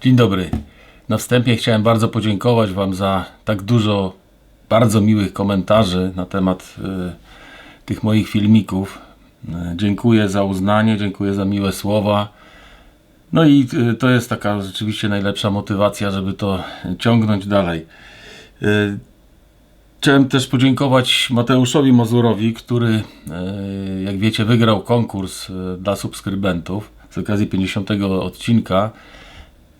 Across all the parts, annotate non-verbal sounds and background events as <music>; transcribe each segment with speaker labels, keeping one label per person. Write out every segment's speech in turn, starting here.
Speaker 1: Dzień dobry. Na wstępie chciałem bardzo podziękować Wam za tak dużo bardzo miłych komentarzy na temat y, tych moich filmików. Y, dziękuję za uznanie, dziękuję za miłe słowa. No i y, to jest taka rzeczywiście najlepsza motywacja, żeby to ciągnąć dalej. Y, Chciałem też podziękować Mateuszowi Mozurowi, który, e, jak wiecie, wygrał konkurs e, dla subskrybentów z okazji 50 odcinka.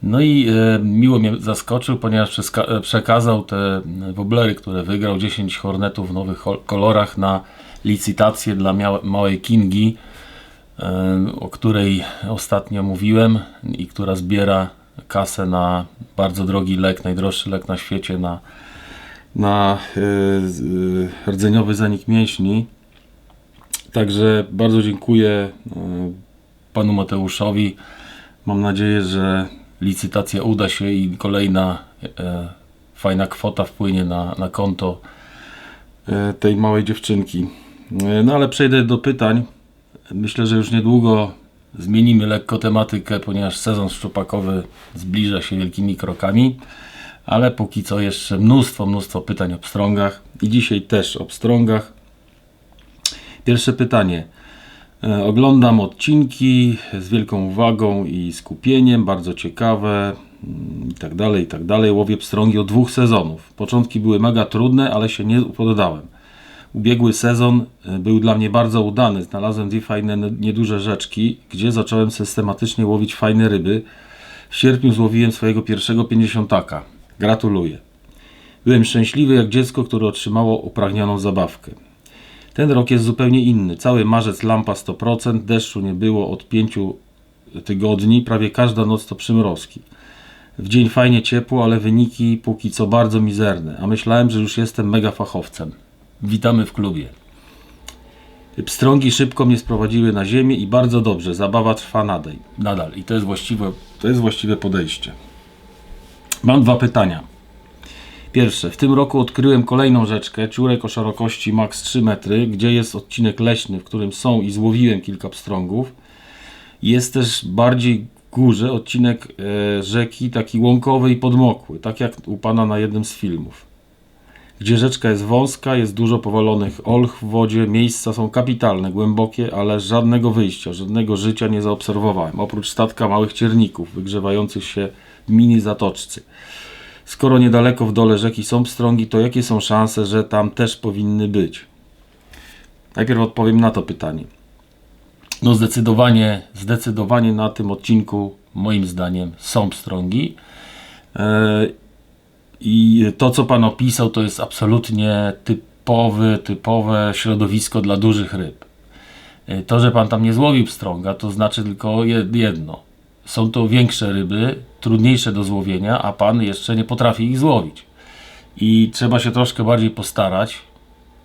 Speaker 1: No i e, miło mnie zaskoczył, ponieważ e, przekazał te woblery, które wygrał, 10 hornetów w nowych kolorach na licytację dla małej Kingi, e, o której ostatnio mówiłem i która zbiera kasę na bardzo drogi lek, najdroższy lek na świecie, na na rdzeniowy zanik mięśni. Także bardzo dziękuję panu Mateuszowi. Mam nadzieję, że licytacja uda się i kolejna y, fajna kwota wpłynie na, na konto y, tej małej dziewczynki. Y, no ale przejdę do pytań. Myślę, że już niedługo zmienimy lekko tematykę, ponieważ sezon szczupakowy zbliża się wielkimi krokami ale póki co jeszcze mnóstwo, mnóstwo pytań o pstrągach i dzisiaj też o pstrągach. Pierwsze pytanie. E, Oglądam odcinki z wielką uwagą i skupieniem, bardzo ciekawe mm, i tak dalej, i tak dalej. Łowię pstrągi od dwóch sezonów. Początki były mega trudne, ale się nie poddałem. Ubiegły sezon e, był dla mnie bardzo udany. Znalazłem dwie fajne, nieduże rzeczki, gdzie zacząłem systematycznie łowić fajne ryby. W sierpniu złowiłem swojego pierwszego pięćdziesiątaka. Gratuluję. Byłem szczęśliwy jak dziecko, które otrzymało upragnioną zabawkę. Ten rok jest zupełnie inny. Cały marzec lampa 100%, deszczu nie było od 5 tygodni, prawie każda noc to przymrozki. W dzień fajnie ciepło, ale wyniki póki co bardzo mizerne, a myślałem, że już jestem mega fachowcem. Witamy w klubie. Pstrągi szybko mnie sprowadziły na ziemię i bardzo dobrze, zabawa trwa nadal. Nadal i to jest właściwe, to jest właściwe podejście. Mam dwa pytania. Pierwsze, w tym roku odkryłem kolejną rzeczkę, ciurek o szerokości max 3 metry, gdzie jest odcinek leśny, w którym są i złowiłem kilka pstrągów. Jest też bardziej górze odcinek e, rzeki, taki łąkowy i podmokły, tak jak u Pana na jednym z filmów. Gdzie rzeczka jest wąska, jest dużo powalonych olch w wodzie, miejsca są kapitalne, głębokie, ale żadnego wyjścia, żadnego życia nie zaobserwowałem, oprócz statka małych cierników wygrzewających się w mini zatoczce. Skoro niedaleko w dole rzeki są pstrągi, to jakie są szanse, że tam też powinny być? Najpierw odpowiem na to pytanie. No zdecydowanie, zdecydowanie na tym odcinku moim zdaniem są pstrągi. E, I to, co Pan opisał, to jest absolutnie typowy, typowe środowisko dla dużych ryb. E, To, że Pan tam nie złowił pstrąga, to znaczy tylko jed- jedno. Są to większe ryby, trudniejsze do złowienia, a Pan jeszcze nie potrafi ich złowić. I trzeba się troszkę bardziej postarać,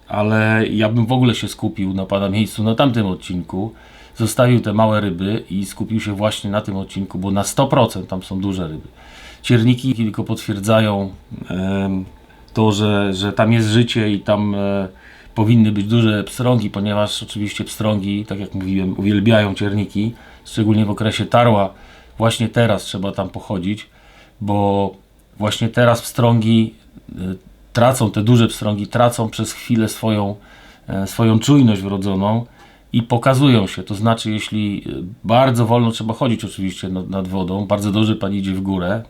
Speaker 1: ale ja bym w ogóle się skupił na Pana miejscu na tamtym odcinku, zostawił te małe ryby i skupił się właśnie na tym odcinku, bo na 100% tam są duże ryby. Cierniki tylko potwierdzają to, że, że tam jest życie i tam e, powinny być duże pstrągi, ponieważ oczywiście pstrągi, tak jak mówiłem, uwielbiają cierniki, szczególnie w okresie tarła. Właśnie teraz trzeba tam pochodzić, bo właśnie teraz pstrągi e, tracą, te duże pstrągi tracą przez chwilę swoją, e, swoją czujność wrodzoną i pokazują się. To znaczy, jeśli e, bardzo wolno trzeba chodzić oczywiście nad, nad wodą, bardzo dobrze pan idzie w górę,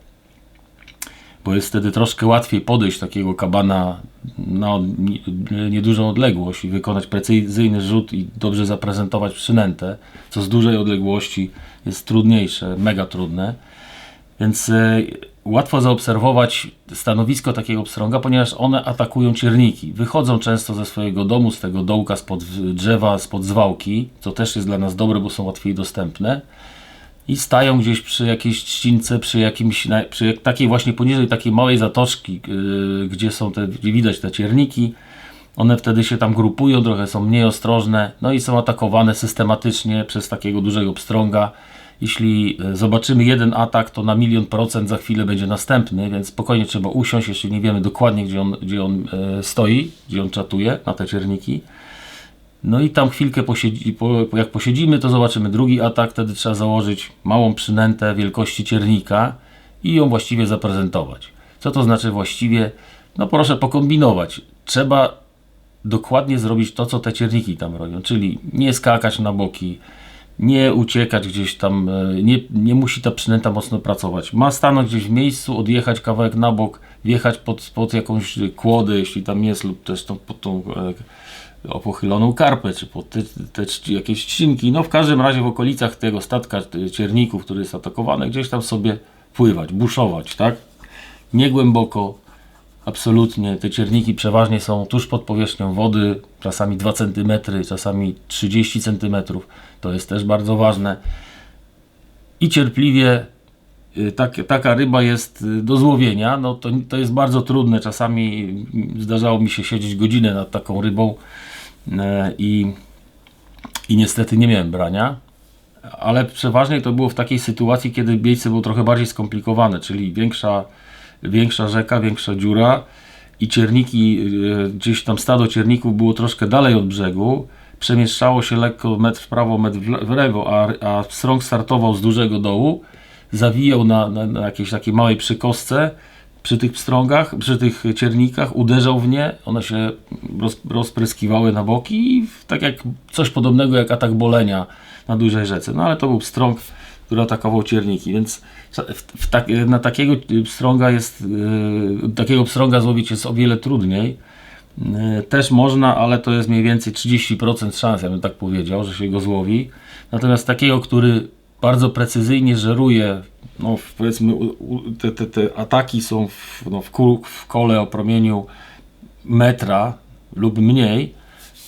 Speaker 1: bo jest wtedy troszkę łatwiej podejść takiego kabana na niedużą odległość i wykonać precyzyjny rzut i dobrze zaprezentować przynętę, co z dużej odległości jest trudniejsze, mega trudne. Więc e, łatwo zaobserwować stanowisko takiego pstrąga, ponieważ one atakują cierniki. Wychodzą często ze swojego domu, z tego dołka, spod drzewa, spod zwałki, co też jest dla nas dobre, bo są łatwiej dostępne. I stają gdzieś przy jakiejś trzcince, przy jakimś, przy takiej właśnie poniżej takiej małej zatoczki, yy, gdzie są te, gdzie widać te cierniki. One wtedy się tam grupują, trochę są mniej ostrożne, no i są atakowane systematycznie przez takiego dużego pstrąga. Jeśli e, zobaczymy jeden atak, to na milion procent za chwilę będzie następny, więc spokojnie trzeba usiąść, jeśli nie wiemy dokładnie, gdzie on, gdzie on e, stoi, gdzie on czatuje na te cierniki. No i tam chwilkę posiedzi, po, jak posiedzimy, to zobaczymy drugi atak, wtedy trzeba założyć małą przynętę wielkości ciernika i ją właściwie zaprezentować. Co to znaczy właściwie? No proszę pokombinować. Trzeba dokładnie zrobić to, co te cierniki tam robią, czyli nie skakać na boki, nie uciekać gdzieś tam, e, nie, nie musi ta przynęta mocno pracować. Ma stanąć gdzieś w miejscu, odjechać kawałek na bok, wjechać pod, pod jakąś kłodę, jeśli tam jest, lub też tą, pod tą e, o pochyloną karpę, czy pod te, te jakieś trzcinki. No w każdym razie w okolicach tego statka e, cierników, który jest atakowany, gdzieś tam sobie pływać, buszować, tak? Nie głęboko, Absolutnie. Te cierniki przeważnie są tuż pod powierzchnią wody, czasami 2 cm, czasami 30 cm. To jest też bardzo ważne. I cierpliwie y, tak, taka ryba jest y, do złowienia. No to, to jest bardzo trudne. Czasami mm, zdarzało mi się siedzieć godzinę nad taką rybą e, i, i niestety nie miałem brania. Ale przeważnie to było w takiej sytuacji, kiedy miejsce było trochę bardziej skomplikowane, czyli większa większa rzeka, większa dziura i cierniki, e, gdzieś tam stado cierników było troszkę dalej od brzegu, przemieszczało się lekko metr w prawo, metr w lewo, a, a strąg startował z dużego dołu, zawijał na, na, na jakiejś takiej małej przykostce przy tych pstrągach, przy tych ciernikach, uderzał w nie, one się roz, rozpryskiwały na boki i tak jak coś podobnego jak atak bolenia na dużej rzece. No ale to był pstrąg, który atakował cierniki, więc w, w tak, na takiego pstrąga jest, yy, takiego pstrąga złowić jest o wiele trudniej. Yy, Też można, ale to jest mniej więcej 30% szans, ja bym tak powiedział, że się go złowi. Natomiast takiego, który bardzo precyzyjnie żeruje, no powiedzmy te, te, te ataki są w, no, w, kół, w kole o promieniu metra lub mniej,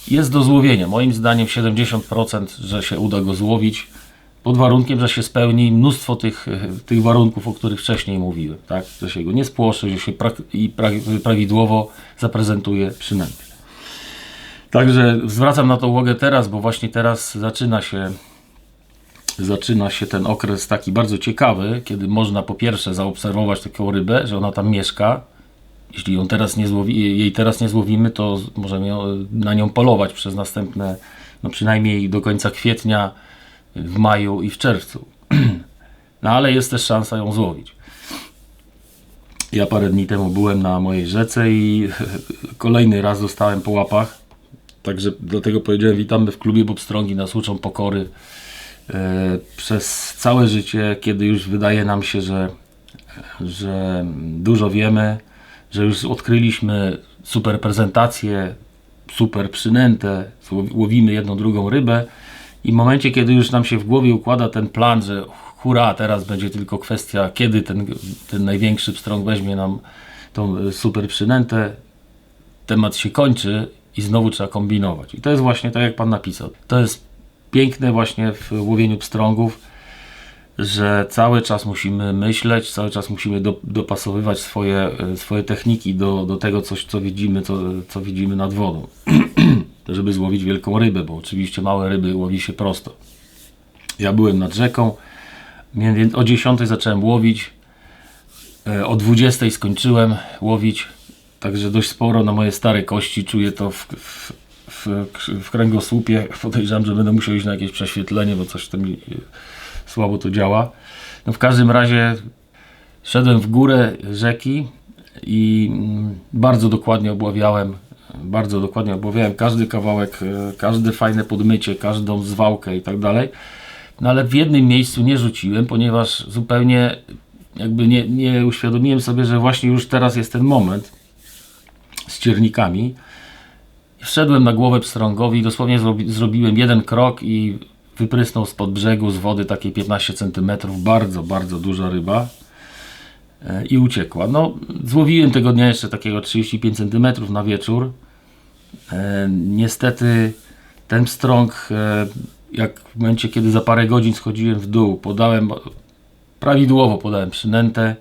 Speaker 1: jest do złowienia. Moim zdaniem 70%, że się uda go złowić, pod warunkiem, że się spełni mnóstwo tych, e, tych warunków, o których wcześniej mówiłem. Tak? Że się go nie spłoszy, że się i pra- prawidłowo zaprezentuje przynętę. Także zwracam na to uwagę teraz, bo właśnie teraz zaczyna się zaczyna się ten okres taki bardzo ciekawy, kiedy można po pierwsze zaobserwować taką rybę, że ona tam mieszka. Jeśli ją teraz nie złowi, jej teraz nie złowimy, to możemy na nią polować przez następne, no przynajmniej do końca kwietnia, w maju i w czerwcu. <clears throat> No ale jest też szansa ją złowić. Ja parę dni temu byłem na mojej rzece i <laughs> kolejny raz dostałem po łapach. Także dlatego powiedziałem, witamy w klubie Bobstrągi, nas uczą pokory przez całe życie, kiedy już wydaje nam się, że, że dużo wiemy, że już odkryliśmy super prezentację, super przynętę, łowimy jedną, drugą rybę i w momencie, kiedy już nam się w głowie układa ten plan, że hura, teraz będzie tylko kwestia, kiedy ten, ten największy pstrąg weźmie nam tą e, super przynętę, temat się kończy i znowu trzeba kombinować. I to jest właśnie tak, jak Pan napisał. To jest piękne właśnie w łowieniu pstrągów, że cały czas musimy myśleć, cały czas musimy do, dopasowywać swoje, e, swoje techniki do, do tego, coś, co widzimy, co, co widzimy nad wodą. <clears throat> Żeby złowić wielką rybę, bo oczywiście małe ryby łowi się prosto. Ja byłem nad rzeką, o 10 zacząłem łowić, e, o 20 skończyłem łowić, także dość sporo na moje stare kości czuję to w, w, w, kręgosłupie. Podejrzewam, że będę musiał iść na jakieś prześwietlenie, bo coś tam e, słabo to działa. No w każdym razie szedłem w górę rzeki i mm, bardzo dokładnie obławiałem, bardzo dokładnie obławiałem każdy kawałek, e, każde fajne podmycie, każdą zwałkę i tak dalej. No ale w jednym miejscu nie rzuciłem, ponieważ zupełnie jakby nie, nie uświadomiłem sobie, że właśnie już teraz jest ten moment z ciernikami. Wszedłem na głowę pstrągowi, dosłownie zrobi, zrobiłem jeden krok i wyprysnął spod brzegu z wody takiej 15 cm, bardzo, bardzo duża ryba e, i uciekła. No, złowiłem tego dnia jeszcze takiego 35 cm na wieczór. E, niestety ten pstrąg, e, jak w momencie, kiedy za parę godzin schodziłem w dół, podałem prawidłowo podałem przynętę,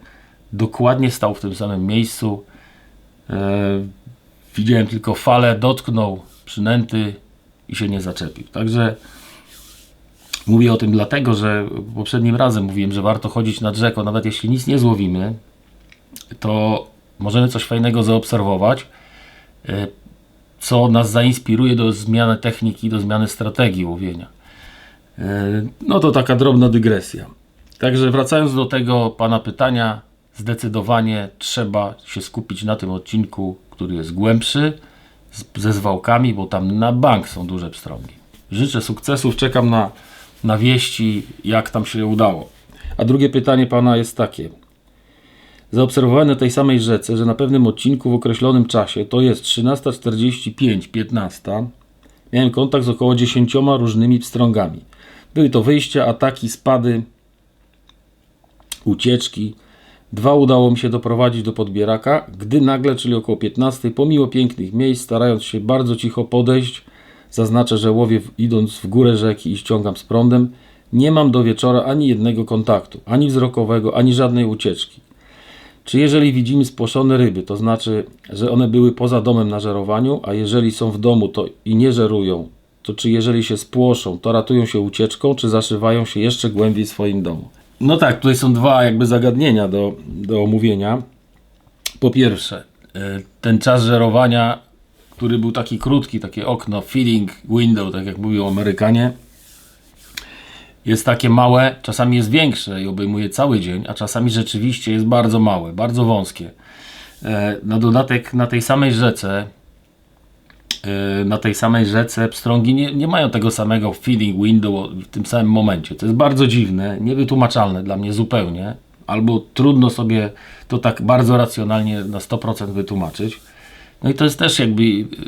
Speaker 1: dokładnie stał w tym samym miejscu. Widziałem tylko falę, dotknął przynęty i się nie zaczepił. Także mówię o tym dlatego, że poprzednim razem mówiłem, że warto chodzić nad rzeką, nawet jeśli nic nie złowimy, to możemy coś fajnego zaobserwować, e, co nas zainspiruje do zmiany techniki, do zmiany strategii łowienia. E, No to taka drobna dygresja. Także wracając do tego pana pytania, zdecydowanie trzeba się skupić na tym odcinku, który jest głębszy, ze zwałkami, bo tam na bank są duże pstrągi. Życzę sukcesów, czekam na, na wieści, jak tam się udało. A drugie pytanie pana jest takie. Zaobserwowałem na tej samej rzece, że na pewnym odcinku w określonym czasie, to jest 13.45, 15, miałem kontakt z około 10 różnymi pstrągami. Były to wyjścia, ataki, spady, ucieczki. Dwa udało mi się doprowadzić do podbieraka, gdy nagle, czyli około 15, pomimo pięknych miejsc, starając się bardzo cicho podejść, zaznaczę, że łowię idąc w górę rzeki i ściągam z prądem, nie mam do wieczora ani jednego kontaktu, ani wzrokowego, ani żadnej ucieczki. Czy jeżeli widzimy spłoszone ryby, to znaczy, że one były poza domem na żerowaniu, a jeżeli są w domu to i nie żerują, to czy jeżeli się spłoszą, to ratują się ucieczką, czy zaszywają się jeszcze głębiej w swoim domu? No tak, tutaj są dwa jakby zagadnienia do, do omówienia. Po pierwsze, e, ten czas żerowania, który był taki krótki, takie okno, feeding window, tak jak mówią Amerykanie, jest takie małe, czasami jest większe i obejmuje cały dzień, a czasami rzeczywiście jest bardzo małe, bardzo wąskie. E, Na dodatek na tej samej rzece, na tej samej rzece pstrągi nie, nie mają tego samego feeding window w tym samym momencie. To jest bardzo dziwne, niewytłumaczalne dla mnie zupełnie, albo trudno sobie to tak bardzo racjonalnie na 100% wytłumaczyć. No i to jest też jakby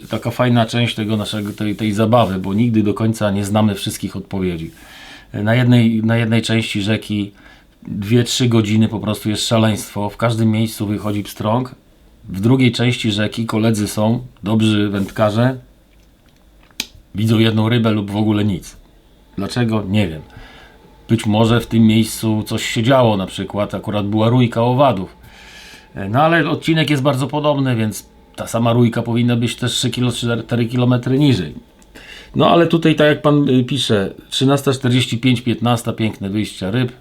Speaker 1: taka fajna część tego naszego, tej, tej zabawy, bo nigdy do końca nie znamy wszystkich odpowiedzi. Na jednej, na jednej części rzeki 2-3 godziny po prostu jest szaleństwo. W każdym miejscu wychodzi pstrąg. W drugiej części rzeki koledzy są, dobrzy wędkarze, widzą jedną rybę lub w ogóle nic. Dlaczego? Nie wiem. Być może w tym miejscu coś się działo, na przykład akurat była rójka owadów. E, No ale odcinek jest bardzo podobny, więc ta sama rójka powinna być też 3 km, 4 km niżej. No ale tutaj, tak jak pan y, pisze, 13.45, 15, piękne wyjścia ryb,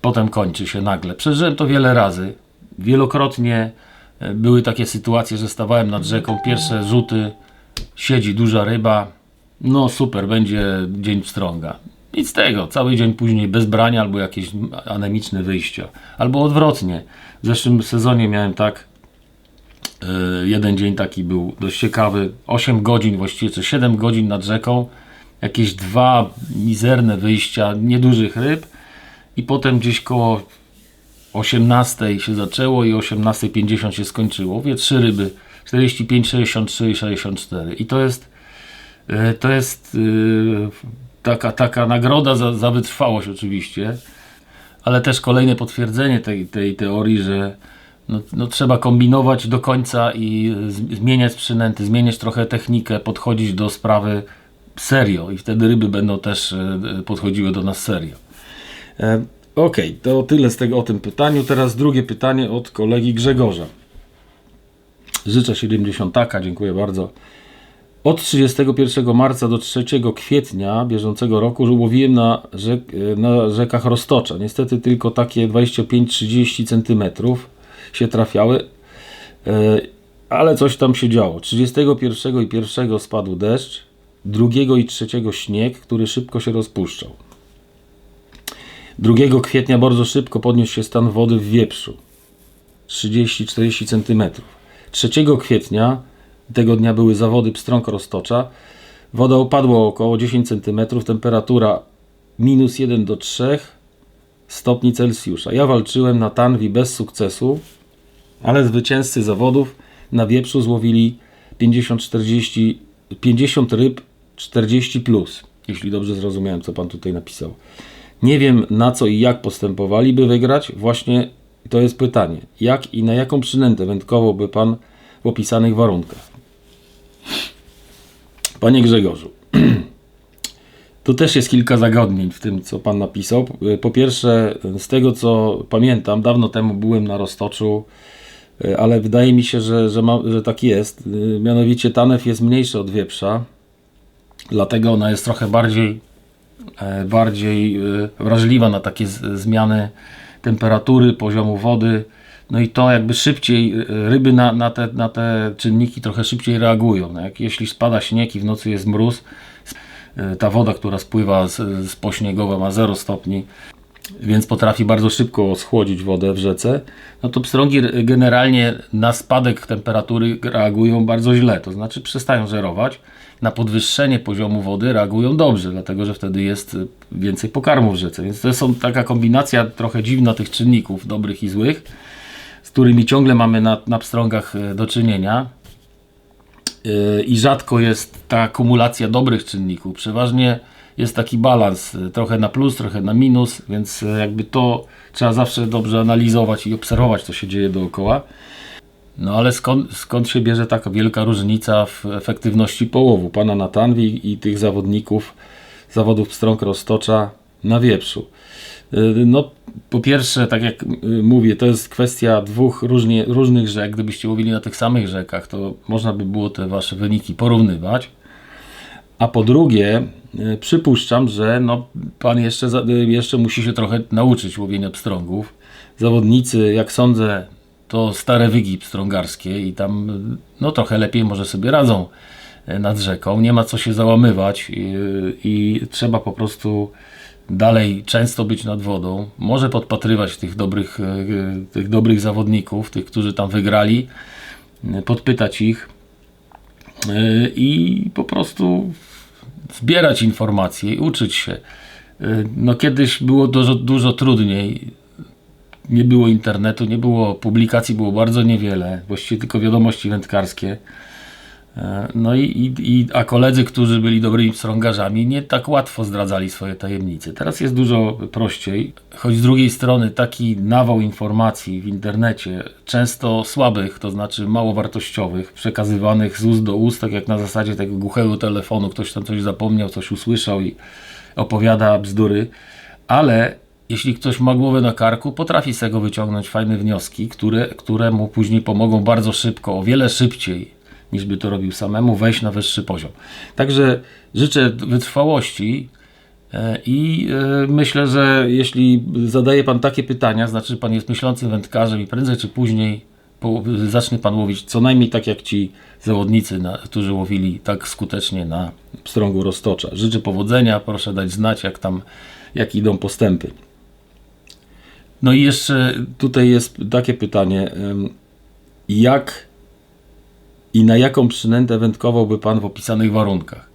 Speaker 1: potem kończy się nagle. Przeżyłem to wiele razy. Wielokrotnie były takie sytuacje, że stawałem nad rzeką, pierwsze rzuty, siedzi duża ryba, no super, będzie dzień pstrąga. Nic z tego, cały dzień później bez brania albo jakieś anemiczne wyjścia. Albo odwrotnie. W zeszłym sezonie miałem tak, E, jeden dzień taki był dość ciekawy. 8 godzin właściwie, czy 7 godzin nad rzeką. Jakieś dwa mizerne wyjścia niedużych ryb. I potem gdzieś koło 18 się zaczęło i 18.50 się skończyło. Mówię trzy ryby. 45, 63 i 64. I to jest e, to jest e, taka, taka nagroda za, za wytrwałość oczywiście. Ale też kolejne potwierdzenie tej, tej teorii, że no, no, trzeba kombinować do końca i z- zmieniać przynęty, zmieniać trochę technikę, podchodzić do sprawy serio i wtedy ryby będą też e, podchodziły do nas serio. Okej, to tyle z tego o tym pytaniu. Teraz drugie pytanie od kolegi Grzegorza. Życzę 70, dziękuję bardzo. Od 31 marca do 3 kwietnia bieżącego roku łowiłem na, rzek, na rzekach Roztocza. Niestety tylko takie 25-30 cm się trafiały, e, ale coś tam się działo. 31 i 1 spadł deszcz, 2 i 3 śnieg, który szybko się rozpuszczał. 2 kwietnia bardzo szybko podniósł się stan wody w wieprzu. 30-40 cm. 3 kwietnia tego dnia były zawody pstrąg roztocza. Woda opadła o około 10 cm, temperatura minus 1 do 3 stopni Celsjusza. Ja walczyłem na tanwi bez sukcesu, ale zwycięzcy zawodów na wieprzu złowili 50-40 50 ryb 40 plus, jeśli dobrze zrozumiałem, co pan tutaj napisał. Nie wiem na co i jak postępowali, by wygrać. Właśnie to jest pytanie. Jak i na jaką przynętę wędkowałby pan w opisanych warunkach? Panie Grzegorzu, <clears throat> tu też jest kilka zagadnień w tym, co pan napisał. Po pierwsze, z tego co pamiętam, dawno temu byłem na Roztoczu, ale wydaje mi się, że, że, ma, że tak jest. Mianowicie Tanew jest mniejszy od wieprza, dlatego ona jest trochę bardziej, bardziej e, wrażliwa na takie zmiany temperatury, poziomu wody. No i to jakby szybciej, e, ryby na, na, te, na te czynniki trochę szybciej reagują. No jak, jeśli spada śnieg i w nocy jest mróz, e, ta woda, która spływa z, z pośniegowa ma 0 stopni, więc potrafi bardzo szybko schłodzić wodę w rzece, no to pstrągi generalnie na spadek temperatury reagują bardzo źle, to znaczy przestają żerować. Na podwyższenie poziomu wody reagują dobrze, dlatego że wtedy jest y, więcej pokarmu w rzece. Więc to są taka kombinacja trochę dziwna tych czynników, dobrych i złych, z którymi ciągle mamy na, na pstrągach y, do czynienia. Yy, i rzadko jest ta akumulacja dobrych czynników. Przeważnie jest taki balans, yy, trochę na plus, trochę na minus, więc yy, jakby to trzeba zawsze dobrze analizować i obserwować, co się dzieje dookoła. No ale skąd, skąd się bierze taka wielka różnica w efektywności połowu pana na Tanwi i tych zawodników zawodów pstrąg roztocza na wieprzu? Yy, No, po pierwsze, tak jak mówię, to jest kwestia dwóch różnie, różnych rzek. Gdybyście łowili na tych samych rzekach, to można by było te wasze wyniki porównywać. A po drugie, yy, przypuszczam, że no, pan jeszcze, yy, jeszcze musi się trochę nauczyć łowienia pstrągów. Zawodnicy, jak sądzę, to stare wygi pstrągarskie i tam no, trochę lepiej może sobie radzą yy, nad rzeką. Nie ma co się załamywać yy, i trzeba po prostu dalej często być nad wodą, może podpatrywać tych dobrych, tych dobrych zawodników, tych, którzy tam wygrali, podpytać ich i po prostu zbierać informacje i uczyć się. E, No kiedyś było dużo, dużo trudniej. Nie było internetu, nie było publikacji, było bardzo niewiele, właściwie tylko wiadomości wędkarskie. E, No i, i, i, a koledzy, którzy byli dobrymi pstrągarzami, nie tak łatwo zdradzali swoje tajemnice. Teraz jest dużo prościej, choć z drugiej strony taki nawał informacji w internecie, często słabych, to znaczy mało wartościowych, przekazywanych z ust do ust, tak jak na zasadzie tego głuchego telefonu, ktoś tam coś zapomniał, coś usłyszał i opowiada bzdury, ale jeśli ktoś ma głowę na karku, potrafi z tego wyciągnąć fajne wnioski, które, które mu później pomogą bardzo szybko, o wiele szybciej niż by to robił samemu, wejść na wyższy poziom. Także życzę wytrwałości e, i e, myślę, że jeśli zadaje Pan takie pytania, znaczy Pan jest myślącym wędkarzem i prędzej czy później zacznie Pan łowić co najmniej tak jak ci zawodnicy, którzy łowili tak skutecznie na pstrągu roztocza. Życzę powodzenia, proszę dać znać jak tam, jak idą postępy. No i jeszcze tutaj jest takie pytanie, jak i na jaką przynętę wędkowałby Pan w opisanych warunkach?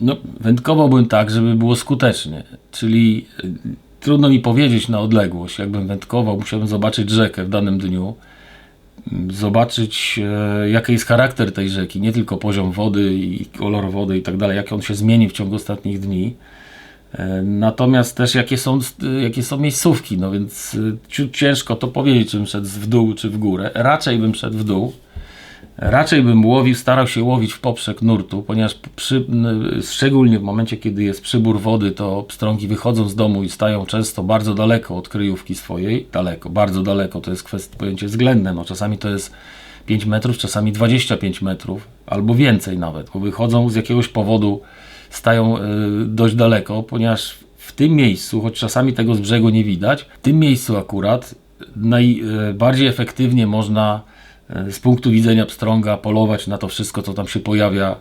Speaker 1: No, wędkowałbym tak, żeby było skutecznie, czyli y, trudno mi powiedzieć na odległość, jakbym wędkował, musiałbym zobaczyć rzekę w danym dniu, m, zobaczyć e, jaki jest charakter tej rzeki, nie tylko poziom wody i kolor wody i tak dalej, jak on się zmieni w ciągu ostatnich dni, E, Natomiast też jakie są, jakie są miejscówki, no więc ciut ciężko to powiedzieć, czy bym szedł w dół, czy w górę. Raczej bym szedł w dół. Raczej bym łowił, starał się łowić w poprzek nurtu, ponieważ przy, szczególnie w momencie, kiedy jest przybór wody, to pstrągi wychodzą z domu i stają często bardzo daleko od kryjówki swojej. Daleko, bardzo daleko, to jest pojęcie względne. No, czasami to jest 5 metrów, czasami 25 metrów, albo więcej nawet, bo wychodzą z jakiegoś powodu, stają y, dość daleko, ponieważ w tym miejscu, choć czasami tego z brzegu nie widać, w tym miejscu akurat najbardziej efektywnie można z punktu widzenia pstrąga polować na to wszystko, co tam się pojawia y,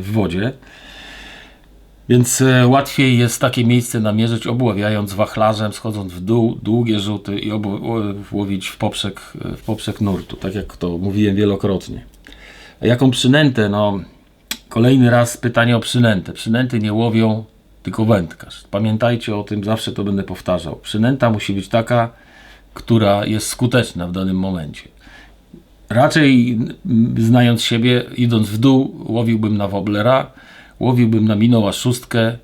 Speaker 1: w wodzie. Więc e, łatwiej jest takie miejsce namierzyć, obławiając wachlarzem, schodząc w dół, długie rzuty i łowić w poprzek, w poprzek nurtu, tak jak to mówiłem wielokrotnie. A jaką przynętę? No, kolejny raz pytanie o przynętę. Przynęty nie łowią, tylko wędkarz. Pamiętajcie o tym, zawsze to będę powtarzał. Przynęta musi być taka, która jest skuteczna w danym momencie. Raczej znając siebie, idąc w dół, łowiłbym na woblera, łowiłbym na minoła szóstkę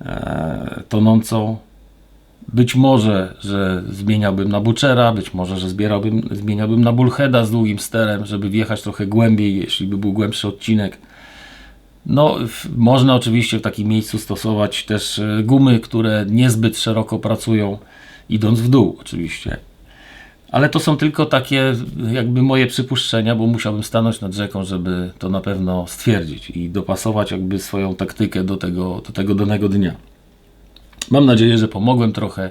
Speaker 1: e, tonącą. Być może, że zmieniałbym na buczera, być może, że zbierałbym, zmieniałbym na bullheada z długim sterem, żeby wjechać trochę głębiej, jeśli by był głębszy odcinek. No, w, można oczywiście w takim miejscu stosować też e, gumy, które niezbyt szeroko pracują, idąc w dół oczywiście. Ale to są tylko takie jakby moje przypuszczenia, bo musiałbym stanąć nad rzeką, żeby to na pewno stwierdzić i dopasować jakby swoją taktykę do tego, do tego danego dnia. Mam nadzieję, że pomogłem trochę.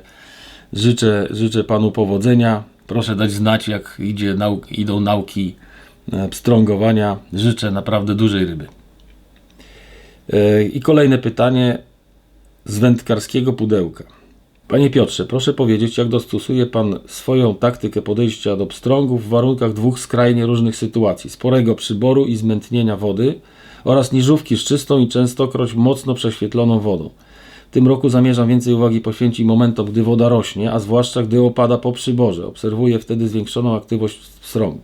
Speaker 1: Życzę, życzę Panu powodzenia. Proszę dać znać, jak idzie idą nauki e, pstrągowania. Życzę naprawdę dużej ryby. E, I kolejne pytanie z wędkarskiego pudełka. Panie Piotrze, proszę powiedzieć, jak dostosuje Pan swoją taktykę podejścia do pstrągów w warunkach dwóch skrajnie różnych sytuacji: sporego przyboru i zmętnienia wody oraz niżówki z czystą i częstokroć mocno prześwietloną wodą. W tym roku zamierzam więcej uwagi poświęcić momentom, gdy woda rośnie, a zwłaszcza gdy opada po przyborze. Obserwuję wtedy zwiększoną aktywność pstrągów.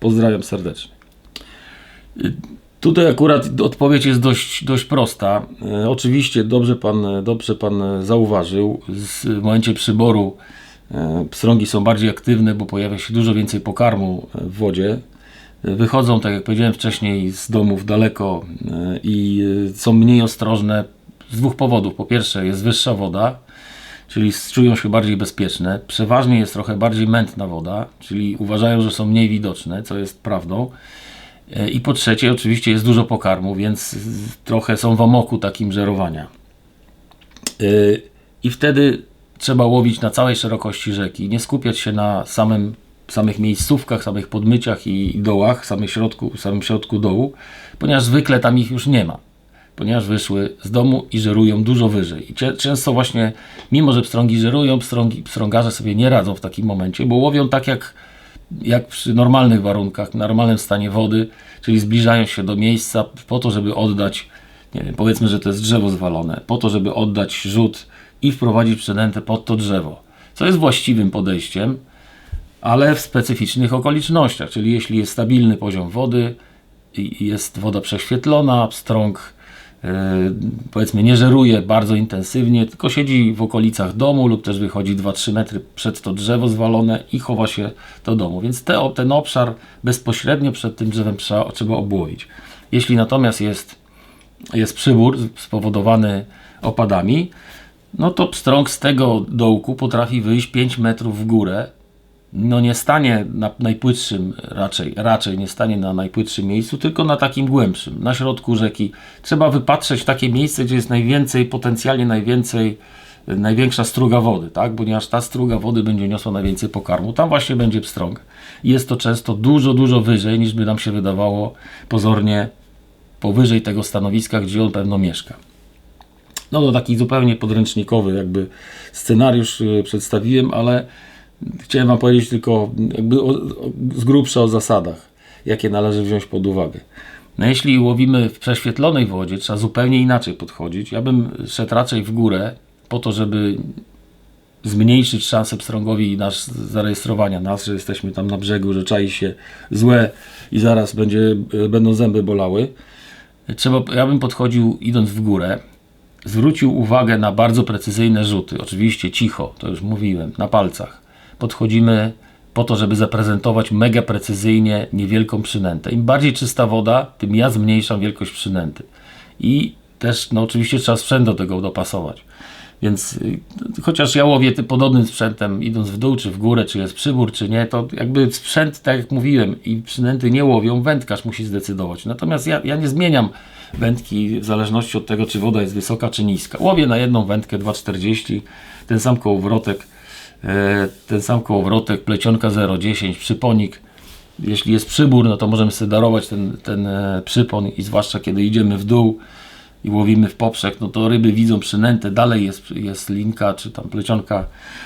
Speaker 1: Pozdrawiam serdecznie. Tutaj akurat odpowiedź jest dość, dość prosta. E, oczywiście dobrze pan, dobrze pan zauważył, z- w momencie przyboru e, pstrągi są bardziej aktywne, bo pojawia się dużo więcej pokarmu w wodzie. E, Wychodzą, tak jak powiedziałem wcześniej, z domów daleko i są mniej ostrożne z dwóch powodów. Po pierwsze, jest wyższa woda, czyli czują się bardziej bezpieczne. Przeważnie jest trochę bardziej mętna woda, czyli uważają, że są mniej widoczne, co jest prawdą. E, I po trzecie, oczywiście jest dużo pokarmu, więc trochę są w amoku takim żerowania. Yy, I wtedy trzeba łowić na całej szerokości rzeki, nie skupiać się na samym, samych miejscówkach, samych podmyciach i i dołach, samym środku, samym środku dołu, ponieważ zwykle tam ich już nie ma. Ponieważ wyszły z domu i żerują dużo wyżej. I często właśnie, mimo że pstrągi żerują, pstrągi, pstrągarze sobie nie radzą w takim momencie, bo łowią tak jak jak przy normalnych warunkach, normalnym stanie wody, czyli zbliżają się do miejsca po to, żeby oddać, nie wiem, powiedzmy, że to jest drzewo zwalone, po to, żeby oddać rzut i wprowadzić przynętę pod to drzewo. Co jest właściwym podejściem, ale w specyficznych okolicznościach, czyli jeśli jest stabilny poziom wody jest woda prześwietlona, pstrąg powiedzmy nie żeruje bardzo intensywnie, tylko siedzi w okolicach domu lub też wychodzi 2-3 metry przed to drzewo zwalone i chowa się do domu. Więc te, ten obszar bezpośrednio przed tym drzewem trzeba, trzeba obłowić. Jeśli natomiast jest, jest przybór spowodowany opadami, no to pstrąg z tego dołku potrafi wyjść 5 metrów w górę no nie stanie na najpłytszym, raczej, raczej nie stanie na najpłytszym miejscu, tylko na takim głębszym, na środku rzeki. Trzeba wypatrzeć takie miejsce, gdzie jest najwięcej, potencjalnie najwięcej, największa struga wody, tak? Ponieważ ta struga wody będzie niosła najwięcej pokarmu. Tam właśnie będzie pstrąg. Jest to często dużo, dużo wyżej, niż by nam się wydawało pozornie powyżej tego stanowiska, gdzie on pewno mieszka. No to taki zupełnie podręcznikowy jakby scenariusz y, przedstawiłem, ale chciałem Wam powiedzieć tylko jakby o, o, z grubsza o zasadach, jakie należy wziąć pod uwagę. No jeśli łowimy w prześwietlonej wodzie, trzeba zupełnie inaczej podchodzić. Ja bym szedł raczej w górę po to, żeby zmniejszyć szansę pstrągowi nas zarejestrowania nas, że jesteśmy tam na brzegu, że czai się złe i zaraz będzie, będą zęby bolały. Trzeba, ja bym podchodził idąc w górę, zwrócił uwagę na bardzo precyzyjne rzuty. Oczywiście cicho, to już mówiłem, na palcach. Podchodzimy po to, żeby zaprezentować mega precyzyjnie niewielką przynętę. Im bardziej czysta woda, tym ja zmniejszam wielkość przynęty. I też, no oczywiście trzeba sprzęt do tego dopasować. Więc y, chociaż ja łowię ty- podobnym sprzętem, idąc w dół, czy w górę, czy jest przybór, czy nie, to jakby sprzęt, tak jak mówiłem, i przynęty nie łowią, wędkarz musi zdecydować. Natomiast ja, ja nie zmieniam wędki w zależności od tego, czy woda jest wysoka, czy niska. Łowię na jedną wędkę 2,40, ten sam kołowrotek, ten sam kołowrotek, plecionka 0,10, przyponik. Jeśli jest przybór, no to możemy sobie darować ten, ten e, przypon i zwłaszcza kiedy idziemy w dół, i łowimy w poprzek, no to ryby widzą przynętę, dalej jest, jest linka czy tam plecionka,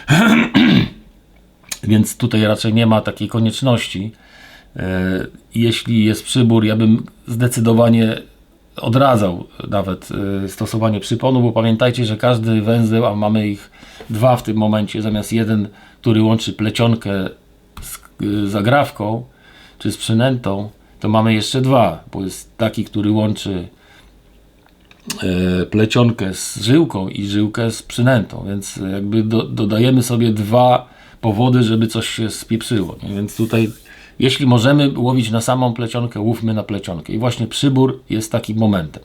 Speaker 1: <clears throat> więc tutaj raczej nie ma takiej konieczności. E, Jeśli jest przybór, ja bym zdecydowanie odradzał nawet e, stosowanie przyponu, bo pamiętajcie, że każdy węzeł, a mamy ich dwa w tym momencie, zamiast jeden, który łączy plecionkę z e, zagrawką czy z przynętą, to mamy jeszcze dwa, bo jest taki, który łączy e, plecionkę z żyłką i żyłkę z przynętą, więc jakby do, dodajemy sobie dwa powody, żeby coś się spieprzyło. Więc tutaj, jeśli możemy łowić na samą plecionkę, łówmy na plecionkę. I właśnie przybór jest takim momentem,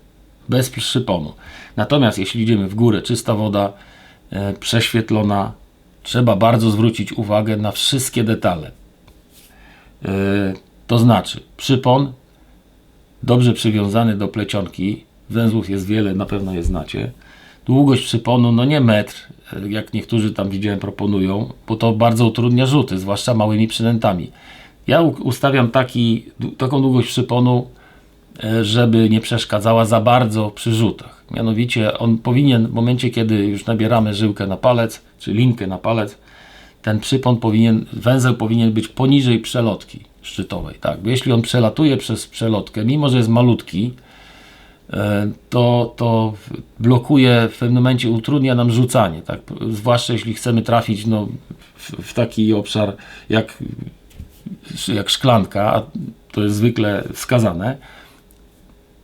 Speaker 1: bez przyponu. Natomiast jeśli idziemy w górę, czysta woda, prześwietlona, trzeba bardzo zwrócić uwagę na wszystkie detale. E, to znaczy, przypon dobrze przywiązany do plecionki. Węzłów jest wiele, na pewno je znacie. Długość przyponu, no nie metr, e, jak niektórzy tam widziałem proponują, bo to bardzo utrudnia rzuty, zwłaszcza małymi przynętami. Ja ustawiam taki, taką długość przyponu e, żeby nie przeszkadzała za bardzo przy rzutach. Mianowicie on powinien w momencie, kiedy już nabieramy żyłkę na palec, czy linkę na palec, ten przypon powinien, węzeł powinien być poniżej przelotki szczytowej. Tak? Bo jeśli on przelatuje przez przelotkę, mimo że jest malutki, e, to, to blokuje w pewnym momencie, utrudnia nam rzucanie. Tak? Zwłaszcza jeśli chcemy trafić no, w, w taki obszar jak, jak szklanka, a to jest zwykle wskazane.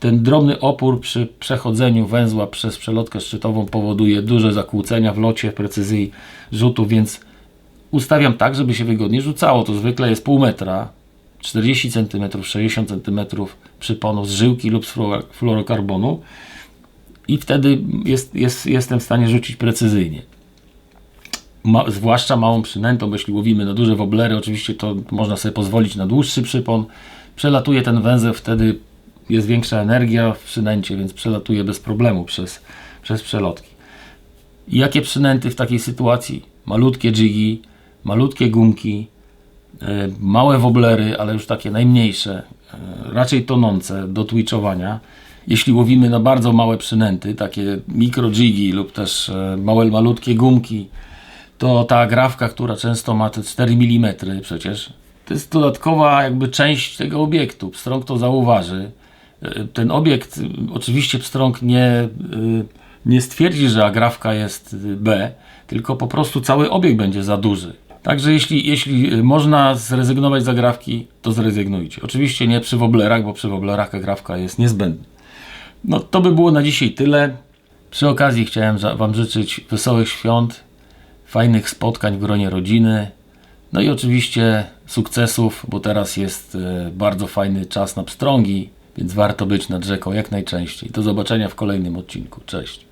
Speaker 1: Ten drobny opór przy przechodzeniu węzła przez przelotkę szczytową powoduje duże zakłócenia w locie, precyzji rzutu, więc ustawiam tak, żeby się wygodnie rzucało. To zwykle jest pół metra, 40 cm, 60 cm przyponu z żyłki lub z fluor- fluorokarbonu i wtedy jest, jest, jestem w stanie rzucić precyzyjnie. Ma, zwłaszcza małą przynętą, bo jeśli łowimy na duże woblery, oczywiście to można sobie pozwolić na dłuższy przypon. Przelatuje ten węzeł, wtedy jest większa energia w przynęcie, więc przelatuje bez problemu przez, przez przelotki. I jakie przynęty w takiej sytuacji? Malutkie jiggy, malutkie gumki, e, małe woblery, ale już takie najmniejsze, e, raczej tonące do twitchowania. Jeśli łowimy na bardzo małe przynęty, takie mikro jiggy lub też e, małe malutkie gumki, to ta agrawka, która często ma te 4 mm przecież, to jest dodatkowa jakby część tego obiektu. Pstrąg to zauważy. Ten obiekt, oczywiście pstrąg nie, y, nie stwierdzi, że agrawka jest y, B, tylko po prostu cały obiekt będzie za duży. Także jeśli, jeśli y, można zrezygnować z agrawki, to zrezygnujcie. Oczywiście nie przy woblerach, bo przy woblerach agrawka jest niezbędna. No to by było na dzisiaj tyle. Przy okazji chciałem Wam życzyć wesołych świąt, fajnych spotkań w gronie rodziny, no i oczywiście sukcesów, bo teraz jest bardzo fajny czas na pstrągi, więc warto być nad rzeką jak najczęściej. Do zobaczenia w kolejnym odcinku. Cześć.